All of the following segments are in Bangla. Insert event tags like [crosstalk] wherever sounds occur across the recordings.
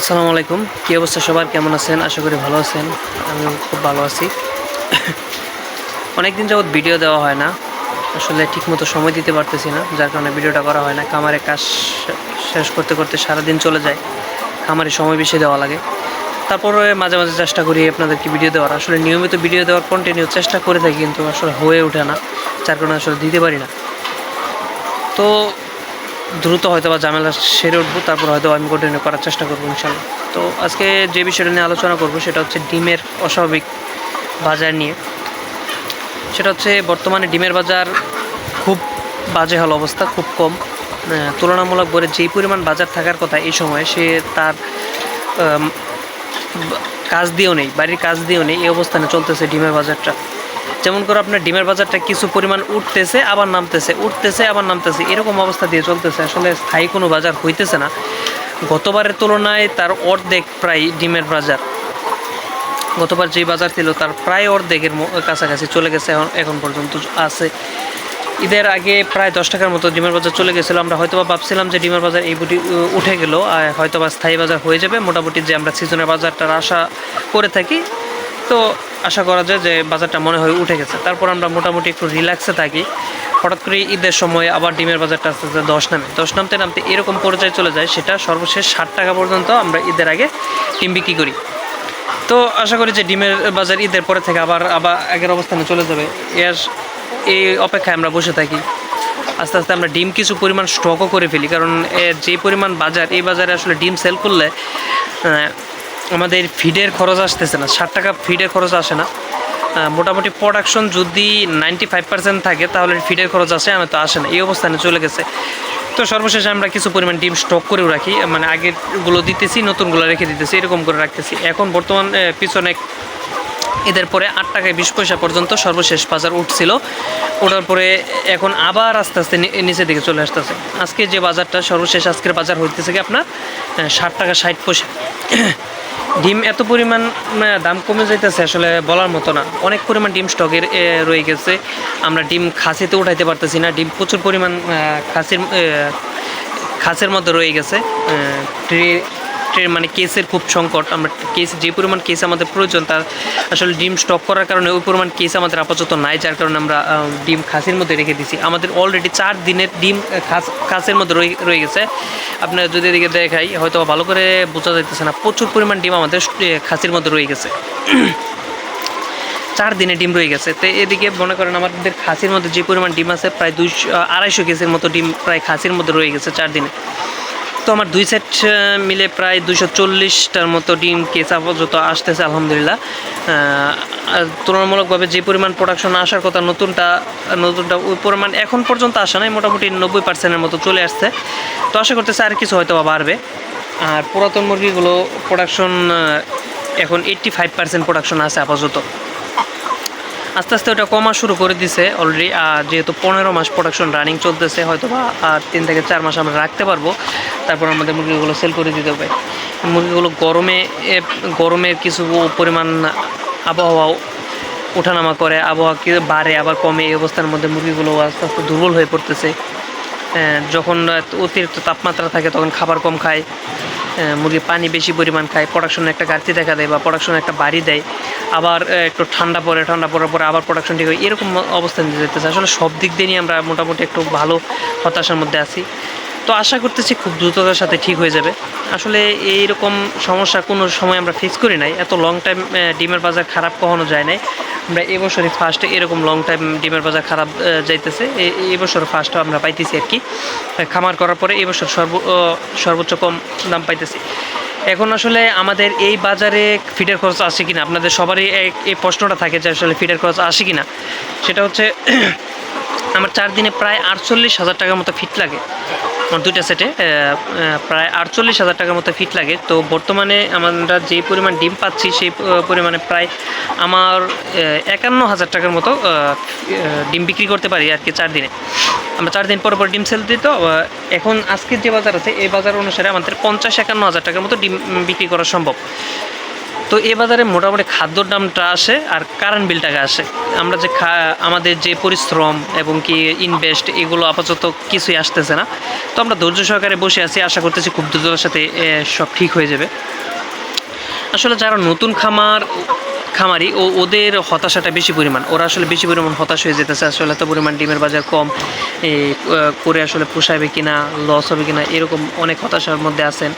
আসসালামু আলাইকুম। কী অবস্থা সবার? কেমন আছেন? আশা করি ভালো আছেন। আমিও খুব ভালো আছি। অনেক দিন যাবৎ ভিডিও দেওয়া হয় না। আসলে ঠিকমতো সময় দিতে পারতেছি না, যার কারণে ভিডিওটা করা হয় না। খামারে কাজ শেষ করতে করতে সারাদিন চলে যায়। খামারে সময় বেশি দেওয়া লাগে। তারপরে মাঝে মাঝে চেষ্টা করি আপনাদেরকে ভিডিও দেওয়ার। আসলে নিয়মিত ভিডিও দেওয়ার কন্টিনিউ চেষ্টা করে থাকি, কিন্তু আসলে হয়ে ওঠে না, যার কারণে আসলে দিতে পারি না। তো দ্রুত হয়তো বা ঝামেলা সেরে উঠবো, তারপর হয়তো আমি কন্টিনিউ করার চেষ্টা করব ইনশাল্লাহ। তো আজকে যে বিষয়টা নিয়ে আলোচনা করব, সেটা হচ্ছে ডিমের অস্বাভাবিক বাজার নিয়ে। সেটা হচ্ছে বর্তমানে ডিমের বাজার খুব বাজে হল অবস্থা, খুব কম। তুলনামূলক বলে যেই পরিমাণ বাজার থাকার কথা এই সময়, সে তার কাজ দিয়েও নেই, বাড়ির কাজ দিয়েও নেই, এই অবস্থানে চলতেছে ডিমের বাজারটা। যেমন করে আপনার ডিমের বাজারটা কিছু পরিমাণ উঠতেছে, আবার নামতেছে, উঠতেছে, আবার নামতেছে, এরকম অবস্থা দিয়ে চলতেছে। আসলে স্থায়ী কোনো বাজার হইতেছে না। গতবারের তুলনায় তার অর্ধেক প্রায় ডিমের বাজার। গতবার যে বাজার ছিল তার প্রায় অর্ধেকের কাছাকাছি চলে গেছে, এখন পর্যন্ত আছে। ঈদের আগে প্রায় দশ টাকার মতো ডিমের বাজার চলে গেছিল। আমরা হয়তোবা ভাবছিলাম যে ডিমের বাজার এই বুটি উঠে গেল, আর হয়তোবা স্থায়ী বাজার হয়ে যাবে। মোটামুটি যে আমরা সিজনের বাজারটার আশা করে থাকি। তো আশা করা যায় যে বাজারটা মনে হয় উঠে গেছে। তারপর আমরা মোটামুটি একটু রিল্যাক্সে থাকি। হঠাৎ করে ঈদের সময় আবার ডিমের বাজারটা আস্তে আস্তে দশ নামে। দশ নামতে নামতে এরকম পর্যায়ে চলে যায়, সেটা সর্বশেষ ষাট টাকা পর্যন্ত আমরা ঈদের আগে ডিম বিক্রি করি। তো আশা করি যে ডিমের বাজার ঈদের পরে থেকে আবার আবার আগের অবস্থানে চলে যাবে। এর, এই অপেক্ষায় আমরা বসে থাকি। আস্তে আস্তে আমরা ডিম কিছু পরিমাণ স্টকও করে ফেলি। কারণ যে পরিমাণ বাজার, এই বাজারে আসলে ডিম সেল করলে আমাদের ফিডের খরচ আসতেছে না। ষাট টাকা ফিডের খরচ আসে না। মোটামুটি প্রোডাকশন যদি নাইনটি ফাইভ পার্সেন্ট থাকে, তাহলে ফিডের খরচ আসে আমি তো আসে না। এই অবস্থানে চলে গেছে। তো সর্বশেষে আমরা কিছু পরিমাণ ডিম স্টক করেও রাখি। মানে আগেরগুলো দিতেছি, নতুনগুলো রেখে দিতেছি, এরকম করে রাখতেছি। এখন বর্তমান পিছনে এদের পরে আট টাকায় বিশ পয়সা পর্যন্ত সর্বশেষ বাজার উঠছিল। ওঠার পরে এখন আবার আস্তে আস্তে নিচের দিকে চলে আসতেছে। আজকে যে বাজারটা সর্বশেষ আজকের বাজার হইতেছে কি আপনার ষাট টাকা ষাট পয়সা। [coughs] ডিম এত পরিমাণ দাম কমে যাইতেছে আসলে বলার মতো না। অনেক পরিমাণ ডিম স্টকের রয়ে গেছে। আমরা ডিম খাসিতে উঠাইতে পারতেছি না। ডিম প্রচুর পরিমাণ খাসির খাসের মধ্যে রয়ে গেছে। ট্রে ট্রে মানে কেসের খুব সংকট। আমরা কেস যে পরিমাণ কেস আমাদের প্রয়োজন, তার আসলে ডিম স্টক করার কারণে ওই পরিমাণ কেস আমাদের আপাতত নাই, যার কারণে আমরা ডিম খাসির মধ্যে রেখে দিছি। আমাদের অলরেডি চার দিনের ডিম খাস, খাসের মধ্যে রয়ে গেছে। আপনার যদি এদিকে দেখাই হয়তো ভালো করে বোঝা যাইতেছে না, প্রচুর পরিমাণ ডিম আমাদের খাসির মধ্যে রয়ে গেছে। চার দিনে ডিম রয়ে গেছে। তো এদিকে মনে করেন আমাদের খাসির মধ্যে যে পরিমাণ ডিম আছে, প্রায় দুইশো, আড়াইশো কেজির মতো ডিম প্রায় খাসির মধ্যে রয়ে গেছে চার দিনে। তো আমার দুই সেট মিলে প্রায় দুশো চল্লিশটার মতো ডিম কেস আপাতত আসতেছে, আলহামদুলিল্লাহ। তুলনামূলকভাবে যে পরিমাণ প্রোডাকশন আসার কথা, নতুনটা নতুনটা ওই পরিমাণ এখন পর্যন্ত আসা নাই, মোটামুটি নব্বই পার্সেন্টের মতো চলে আসছে। তো আশা করতেছে আর কিছু হয়তো বাড়বে। আর পুরাতন মুরগিগুলো প্রোডাকশন এখন এইট্টি ফাইভ পার্সেন্ট প্রোডাকশন আছে আপাতত। আস্তে আস্তে ওটা কমা শুরু করে দিছে অলরেডি যেহেতু পনেরো মাস প্রোডাকশন রানিং চলতেছে হয়তো বা আর তিন থেকে চার মাস আমরা রাখতে পারব। তারপর আমাদের মুরগিগুলো সেল করে দিতে হবে। মুরগিগুলো গরমে গরমের কিছু পরিমাণ আবহাওয়া ওঠানামা করে, আবহাওয়া কি বাড়ে, আবার কমে, এই অবস্থার মধ্যে মুরগিগুলো আস্তে আস্তে দুর্বল হয়ে পড়তেছে। যখন অতিরিক্ত তাপমাত্রা থাকে, তখন খাবার কম খায়। মুরগি পানি বেশি পরিমাণ খায় প্রোডাকশনে একটা ঘাটতি দেখা দেয় বা প্রোডাকশনে একটা বাড়ি দেয়, আবার একটু ঠান্ডা পড়ে, ঠান্ডা পড়ার পরে আবার প্রোডাকশন ঠিক হয়, এরকম অবস্থান যেতেছে আসলে সব দিক দিয়ে আমরা মোটামুটি একটু ভালো হতাশার মধ্যে আছি। তো আশা করতেছি খুব দ্রুততার সাথে ঠিক হয়ে যাবে। আসলে এইরকম সমস্যা কোনো সময় আমরা ফিক্স করি নাই। এত লং টাইম ডিমের বাজার খারাপ কখনো যায় নাই। আমরা এবছরই ফার্স্টে এরকম লং টাইম ডিমের বাজার খারাপ যাইতেছে। এবছর ফার্স্ট আমরা পাইতেছি আর কি। খামার করার পরে এবছর সর্ব সর্বোচ্চ কম দাম পাইতেছি। এখন আসলে আমাদের এই বাজারে ফিডের খরচ আসে কিনা? আপনাদের সবারই এই প্রশ্নটা থাকে যে আসলে ফিডের খরচ আসে কিনা? সেটা হচ্ছে আমার চার দিনে প্রায় আটচল্লিশ হাজার টাকার মতো ফিট লাগে। আমার দুইটা সেটে প্রায় আটচল্লিশ হাজার টাকার মতো ফিট লাগে। তো বর্তমানে আমরা যে পরিমাণ ডিম পাচ্ছি, সেই পরিমাণে প্রায় আমার একান্ন হাজার টাকার মতো ডিম বিক্রি করতে পারি আর কি চার দিনে। আমরা চার দিন পর পর ডিম সেল দিই তো এখন আজকের যে বাজার আছে, এই বাজার অনুসারে আমাদের পঞ্চাশ একান্ন হাজার টাকার মতো ডিম বিক্রি করা সম্ভব। তো এ বাজারে মোটামুটি খাদ্যর দামটা আসে আর কারেন্ট বিলটাকে আসে। আমরা যে খা আমাদের যে পরিশ্রম এবং কি ইনভেস্ট এগুলো আপাতত কিছুই আসতেছে না। তো আমরা ধৈর্য সহকারে বসে আছি, আশা করতেছি খুব দ্রুততার সাথে সব ঠিক হয়ে যাবে। আসলে যারা নতুন খামার, খামারি, ও ওদের হতাশাটা বেশি পরিমাণ। ওরা আসলে বেশি পরিমাণ হতাশ হয়ে যেতেছে। আসলে এত পরিমাণ ডিমের বাজার কম করে আসলে পোষাবে কিনা লস হবে কিনা, এরকম অনেক হতাশার মধ্যে আছেন।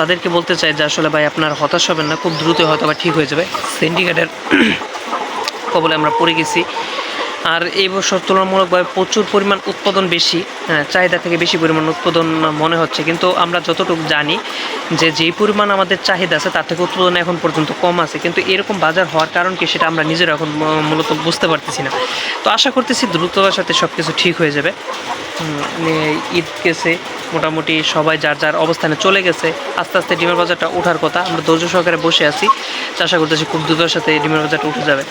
তাদেরকে বলতে চাই যে আসলে ভাই আপনার হতাশ হবেন না, খুব দ্রুত হয়তো ঠিক হয়ে যাবে। সিন্ডিকেটের কবলে আমরা পড়ে গেছি। আর এই বছর তুলনামূলকভাবে প্রচুর পরিমাণ উৎপাদন বেশি হ্যাঁ, চাহিদা থেকে বেশি পরিমাণ উৎপাদন মনে হচ্ছে। কিন্তু আমরা যতটুকু জানি যে যেই পরিমাণ আমাদের চাহিদা আছে তার থেকে উৎপাদন এখন পর্যন্ত কম আছে। কিন্তু এরকম বাজার হওয়ার কারণ কি সেটা আমরা নিজেরা এখন মূলত বুঝতে পারতেছি না। তো আশা করতেছি দ্রুততার সাথে সব কিছু ঠিক হয়ে যাবে। ঈদ গেছে মোটামুটি সবাই যার যার অবস্থানে চলে গেছে আস্তে আস্তে ডিমের বাজারটা ওঠার কথা। আমরা ধৈর্য সহকারে বসে আছি। আশা করতেছি খুব দ্রুতর সাথে ডিমের বাজারটা উঠে যাবে।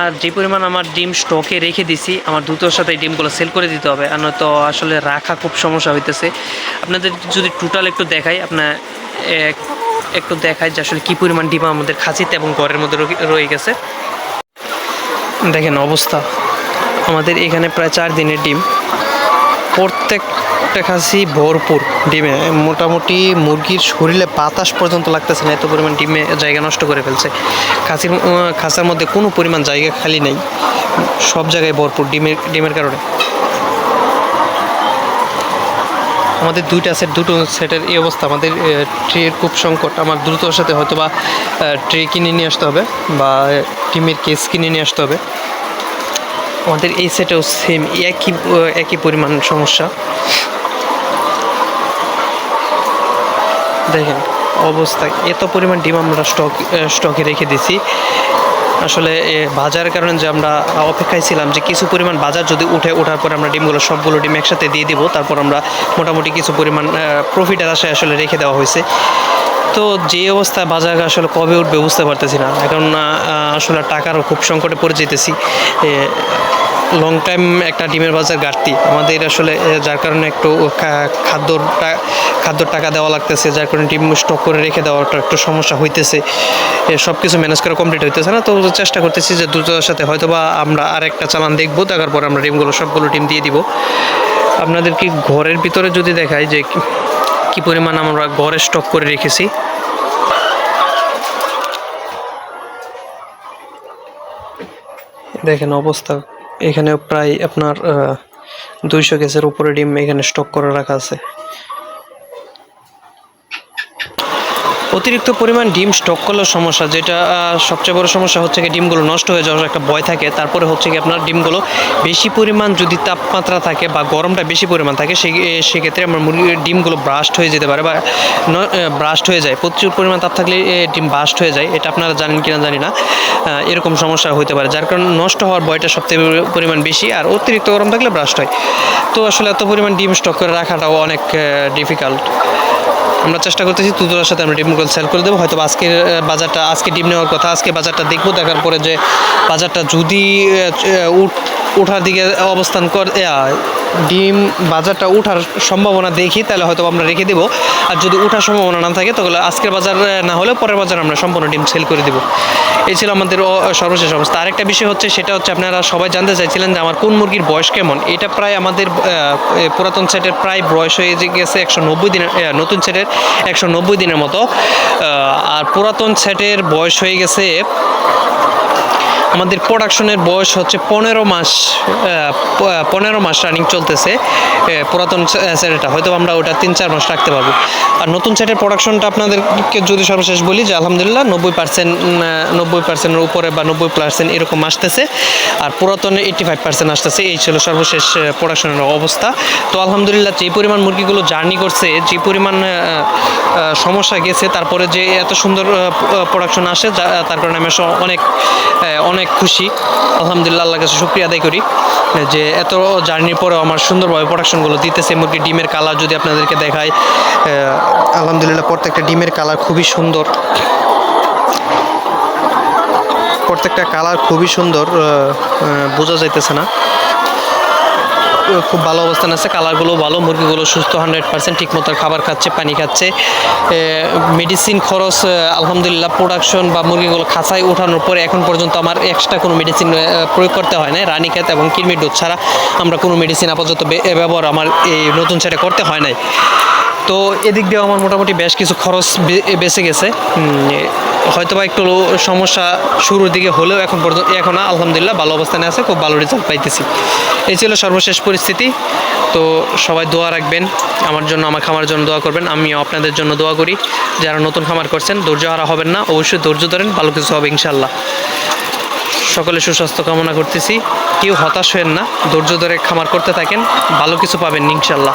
আর যে পরিমাণ আমার ডিম স্টকে রেখে দিছি, আমার দ্রুতর সাথে এই ডিমগুলো সেল করে দিতে হবে। আর নয়তো আসলে রাখা খুব সমস্যা হইতেছে। আপনাদের যদি টোটাল একটু দেখাই আপনার এক- একটু দেখায় যে আসলে কী পরিমাণ ডিম আমাদের খাঁচিতে এবং ঘরের মধ্যে রয়ে- গেছে। দেখেন অবস্থা। আমাদের এখানে প্রায় চার দিনের ডিম। প্রত্যেকটা খাসি ভরপুর, ডিমে। মোটামুটি মুরগির শরীরে বাতাস পর্যন্ত লাগতেছে না, এত পরিমাণ ডিমে জায়গা নষ্ট করে ফেলছে। খাসির খাসার মধ্যে কোনো পরিমাণ জায়গা খালি নেই, সব জায়গায় ভরপুর ডিমের ডিমের কারণে। আমাদের দুইটা সেট দুটো সেটের এই অবস্থা, আমাদের ট্রের খুব সংকট। আমার দ্রুতর সাথে হয়তো বা ট্রে কিনে নিয়ে আসতে হবে, বা ডিমের কেস কিনে নিয়ে আসতে হবে। আমাদের এই সেটেও সেম একই একই পরিমাণ সমস্যা। দেখেন অবস্থা এত পরিমাণ ডিম আমরা স্টক স্টকে রেখে দিছি। আসলে এ, বাজারের কারণে যে আমরা অপেক্ষায় ছিলাম যে কিছু পরিমাণ বাজার যদি উঠে ওঠার পর আমরা ডিমগুলো সবগুলো ডিম একসাথে দিয়ে দিব তারপর আমরা মোটামুটি কিছু পরিমাণ প্রফিটের আশায় আসলে রেখে দেওয়া হয়েছে। তো যে অবস্থায় বাজার আসলে কবে উঠবে বুঝতে পারতেছি না। এখন আসলে টাকারও খুব সংকটে পড়ে যেতেছি। লং টাইম একটা ডিমের বাজার ঘাটতি। আমাদের আসলে যার কারণে একটু খাদ্যর খাদ্যর টাকা দেওয়া লাগতেছে, যার কারণে ডিম স্টক করে রেখে দেওয়াটা একটু সমস্যা হইতেছে। সব কিছু ম্যানেজ করা কমপ্লিট হইতেছে না, তো চেষ্টা করতেছি যে দ্রুততার সাথে হয়তো বা আমরা আর একটা চালান দেখব, দেখার পর আমরা ডিমগুলো, সবগুলো ডিম দিয়ে দিব। আপনাদের কি ঘরের ভিতরে যদি দেখাই যে কি পরিমাণ আমরা ঘরে স্টক করে রেখেছি? দেখেন অবস্থা এখানে প্রায় আপনার দুইশো কেসের উপরে ডিম এখানে স্টক করে রাখা আছে। অতিরিক্ত পরিমাণ ডিম স্টক করলেও সমস্যা। যেটা সবচেয়ে বড় সমস্যা হচ্ছে কি ডিমগুলো নষ্ট হয়ে যাওয়ার একটা ভয় থাকে। তারপরে হচ্ছে কি আপনার ডিমগুলো বেশি পরিমাণ যদি তাপমাত্রা থাকে বা গরমটা বেশি পরিমাণ থাকে, সেই সেক্ষেত্রে আমার মুরগির ডিমগুলো ব্রাস্ট হয়ে যেতে পারে বা ব্রাস্ট হয়ে যায়। প্রচুর পরিমাণ তাপ থাকলে ডিম ব্রাস্ট হয়ে যায়। এটা আপনারা জানেন কিনা জানি না। এরকম সমস্যা হতে পারে। যার কারণে নষ্ট হওয়ার ভয়টা সবথেকে পরিমাণ বেশি আর অতিরিক্ত গরম থাকলে ব্রাস্ট হয়। তো আসলে এত পরিমাণ ডিম স্টক করে রাখাটাও অনেক ডিফিকাল্ট আমরা চেষ্টা করতেছি তুতুরার সাথে আমরা ডিমগুলো সেল করে দেবো। হয়তো আজকে আজকের বাজারটা, আজকে ডিম নেওয়ার কথা, আজকে বাজারটা দেখব। দেখার পরে যে বাজারটা যদি উঠ ওঠার দিকে অবস্থান কর ডিম বাজারটা ওঠার সম্ভাবনা দেখি, তাহলে হয়তো আমরা রেখে দেবো। আর যদি ওঠার সম্ভাবনা না থাকে, তাহলে আজকের বাজার না হলেও পরের বাজার আমরা সম্পূর্ণ ডিম সেল করে দেবো। এই ছিল আমাদের সর্বশেষ অবস্থা। আরেকটা বিষয় হচ্ছে, সেটা হচ্ছে আপনারা সবাই জানতে চাইছিলেন যে আমার কোন মুরগির বয়স কেমন? এটা প্রায় আমাদের পুরাতন সেটের প্রায় বয়স হয়ে গেছে একশো নব্বই দিনের নতুন সেটের একশো নব্বই দিনের মতো। আর পুরাতন সেটের বয়স হয়ে গেছে, আমাদের প্রোডাকশনের বয়স হচ্ছে পনেরো মাস। পনেরো মাস রানিং চলতেছে পুরাতন সেটেরটা হয়তো আমরা ওটা তিন চার মাস রাখতে পারব। আর নতুন সেটের প্রোডাকশনটা আপনাদেরকে যদি সর্বশেষ বলি যে আলহামদুলিল্লাহ নব্বই পার্সেন্ট নব্বই পার্সেন্টের উপরে বা নব্বই পার্সেন্ট এরকম আসতেছে। আর পুরাতনে এইটি ফাইভ পার্সেন্ট আসতেছে। এই ছিল সর্বশেষ প্রোডাকশনের অবস্থা। তো আলহামদুলিল্লাহ যে পরিমাণ মুরগিগুলো জার্নি করছে, যে পরিমাণ সমস্যা গেছে, তারপরে যে এত সুন্দর প্রোডাকশন আসে তার কারণে আমি অনেক অনেক খুশি। আলহামদুলিল্লাহ আল্লাহ কাছে শুক্রিয়া আদায় করি, যে এত জার্নির পরেও আমার সুন্দরভাবে প্রোডাকশনগুলো দিতেছে, মুরগির ডিমের কালার যদি আপনাদেরকে দেখায় আলহামদুলিল্লাহ প্রত্যেকটা ডিমের কালার খুবই সুন্দর। প্রত্যেকটা কালার খুবই সুন্দর বোঝা যাইতেছে না। খুব ভালো অবস্থান আছে। কালারগুলো ভালো, মুরগিগুলো সুস্থ, হান্ড্রেড পার্সেন্ট ঠিকমতো খাবার খাচ্ছে, পানি খাচ্ছে। মেডিসিন খরচ আলহামদুলিল্লাহ প্রোডাকশন বা মুরগিগুলো খাঁচায় ওঠানোর পরে এখন পর্যন্ত আমার এক্সট্রা কোনো মেডিসিন প্রয়োগ করতে হয় না খেত এবং কিরমির ডোজ ছাড়া আমরা কোনো মেডিসিন আপাতত ব্যবহার আমার এই নতুন ছেড়ে করতে হয় নাই। তো এদিক দিয়ে আমার মোটামুটি বেশ কিছু খরচ বেঁচে গেছে। হয়তো বা একটু সমস্যা শুরুর দিকে হলেও এখন পর্যন্ত, এখন আলহামদুলিল্লাহ ভালো অবস্থানে আছে, খুব ভালো রেজাল্ট পাইতেছি। এই ছিল সর্বশেষ পরিস্থিতি। তো সবাই দোয়া রাখবেন, আমার জন্য, আমার খামার জন্য দোয়া করবেন, আমিও আপনাদের জন্য দোয়া করি। যারা নতুন খামার করছেন, ধৈর্য হারা হবেন না, অবশ্যই ধৈর্য ধরেন, ভালো কিছু হবে ইনশাল্লাহ সকলে সুস্বাস্থ্য কামনা করতেছি। কেউ হতাশ হবেন না, ধৈর্য ধরে খামার করতে থাকেন, ভালো কিছু পাবেন ইনশাল্লাহ